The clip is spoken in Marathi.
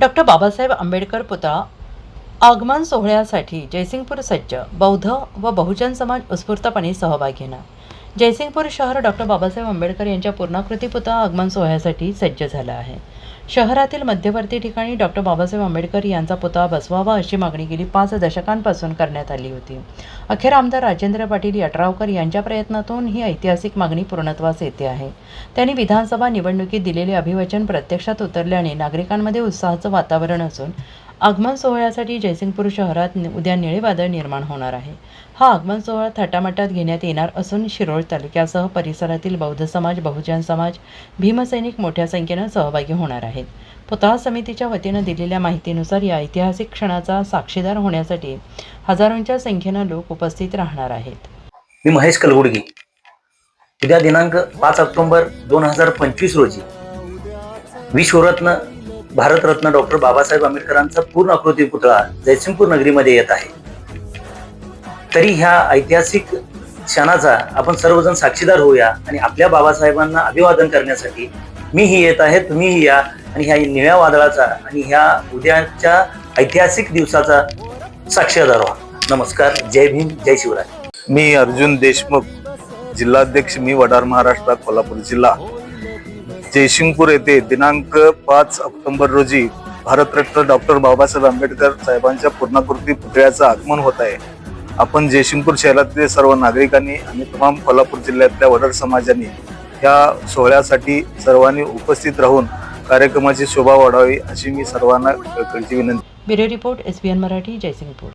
डॉक्टर बाबासाहेब आंबेडकर पुतळा आगमन सोहळ्यासाठी जयसिंगपूर सज्ज बौद्ध व बहुजन समाज उत्स्फूर्तपणे सहभागी घेणार. जयसिंगपूर शहर डॉक्टर बाबासाहेब आंबेडकर यांच्या पूर्णाकृती पुतळा आगमन सोहळ्यासाठी सज्ज झालं आहे. शहरातील मध्यवर्ती ठिकाणी डॉक्टर बाबासाहेब आंबेडकर यांचा पुतळा बसवावा अशी मागणी गेली पाच दशकांपासून करण्यात आली होती. अखेर आमदार राजेंद्र पाटील यड्रावकर यांच्या प्रयत्नातून ही ऐतिहासिक मागणी पूर्णत्वास येते आहे. त्यांनी विधानसभा निवडणुकीत दिलेले अभिवचन प्रत्यक्षात उतरल्याने नागरिकांमध्ये उत्साहाचं वातावरण असून आगमन सोहळ्यासाठी जयसिंगपूर शहरात उद्या निळे वादळ निर्माण होणार आहे. हा आगमन सोहळा थाटामाटात घेण्यात येणार असून शिरोळ तालुक्यासह परिसरातील बौद्ध समाज बहुजन समाज भीमसैनिक मोठ्या संख्येनं सहभागी होणार आहेत. पुतळा समितीच्या वतीनं दिलेल्या माहितीनुसार या ऐतिहासिक क्षणाचा साक्षीदार होण्यासाठी हजारोंच्या संख्येनं लोक उपस्थित राहणार आहेत. मी महेश कलगुडगी. उद्या दिनांक पाच ऑक्टोबर दोन हजार पंचवीस रोजी विश्वरत्न भारतरत्न डॉक्टर बाबासाहेब आंबेडकरांचा पूर्ण आकृती पुतळा जयसिंगपूर नगरीमध्ये येत आहे. तरी ह्या ऐतिहासिक क्षणाचा आपण सर्वजण साक्षीदार होऊया आणि आपल्या बाबासाहेबांना अभिवादन करण्यासाठी मीही येत आहे तुम्हीही या आणि ह्या निळ्या वादळाचा आणि ह्या उद्याच्या ऐतिहासिक दिवसाचा साक्षीदार व्हा. नमस्कार जय भीम जय शिवराय. मी अर्जुन देशमुख जिल्हाध्यक्ष मी वडार महाराष्ट्र कोल्हापूर जिल्हा. जयसिंगपूर येथे दिनांक पाच ऑक्टोबर रोजी भारतरत्न डॉक्टर बाबासाहेब आंबेडकर साहेबांच्या पूर्णाकृती पुतळ्याचं आगमन होत आहे. आपण जयसिंगपूर शहरातील सर्व नागरिकांनी आणि तमाम कोल्हापूर जिल्ह्यातल्या वडर समाजाने या सोहळ्यासाठी सर्वांनी उपस्थित राहून कार्यक्रमाची शोभा वाढावी अशी मी सर्वांना विनंती. Bureau report S B N Marathi Jaysingpur.